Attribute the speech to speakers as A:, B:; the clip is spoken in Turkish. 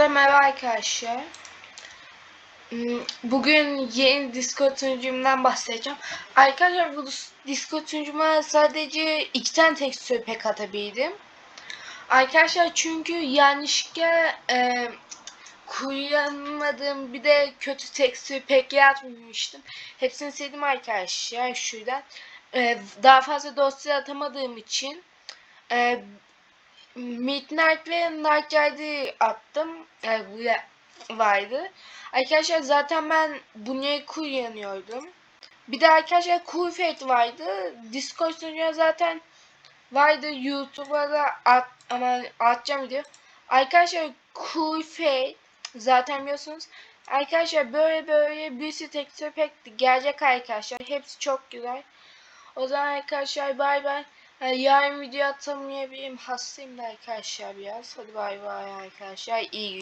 A: Herkese merhaba arkadaşlar. Hmm, Bugün yeni Discord sunucumdan bahsedeceğim. Arkadaşlar bu Discord sunucuma sadece iki tane tekstür pek atabildim. Arkadaşlar çünkü yanlışlıkla e, kullanmadığım bir de kötü tekstür pek yazmamıştım. Hepsini sildim arkadaşlar şuradan. E, daha fazla dosya atamadığım için e, Midnight ve Night attım. Yani bu vardı. Arkadaşlar zaten ben bunu kullanıyordum. Bir de arkadaşlar Cool Fate vardı. Discord sunucuya zaten vardı. YouTube'a da at, ama atacağım video. Arkadaşlar Cool zaten biliyorsunuz. Arkadaşlar böyle böyle bir sürü pek gelecek arkadaşlar. Hepsi çok güzel. O zaman arkadaşlar bay bay. Yarın video atamayabilirim. Hastayım da arkadaşlar biraz. Hadi bay bay arkadaşlar. İyi günler.